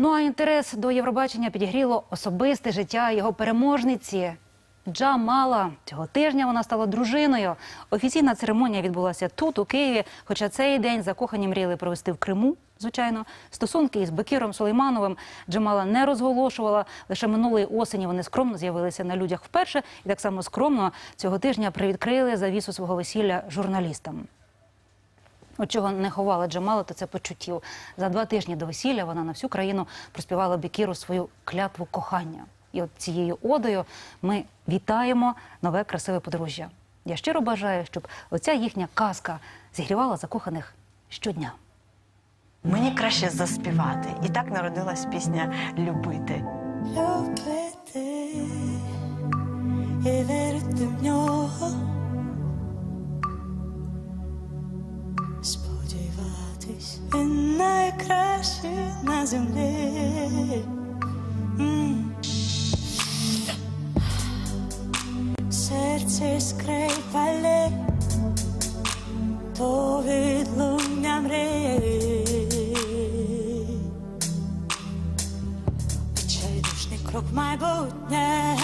Ну а інтерес до Євробачення підігріло особисте життя його переможниці. Джамала цього тижня вона стала дружиною. Офіційна церемонія відбулася тут, у Києві. Хоча цей день закохані мріяли провести в Криму. Звичайно, стосунки із Бекіром Сулеймановим Джамала не розголошувала. Лише минулої осені вони скромно з'явилися на людях вперше, і так само скромно цього тижня привідкрили завісу свого весілля журналістам. От чого не ховала Джамала, то це почуттів. За два тижні до весілля вона на всю країну проспівала Бекіру свою клятву кохання. І от цією одою ми вітаємо нове красиве подружжя. Я щиро бажаю, щоб оця їхня казка зігрівала закоханих щодня. Мені краще заспівати. І так народилась пісня Любити. любити і вірити в нього. Сподіватись, він найкращий на землі. М. Серце скрипале, то відлуння мрії. Відчайдушний крок майбутнє,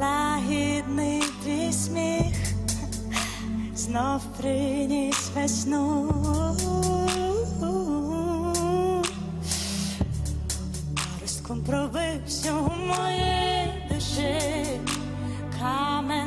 лагідний знов приніс весну. Паростком пробився у моїй душі, каменем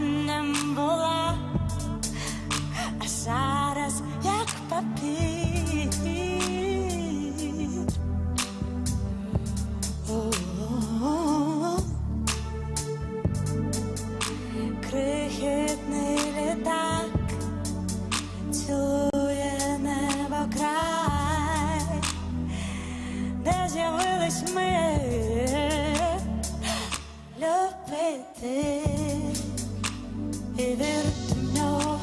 needed to know.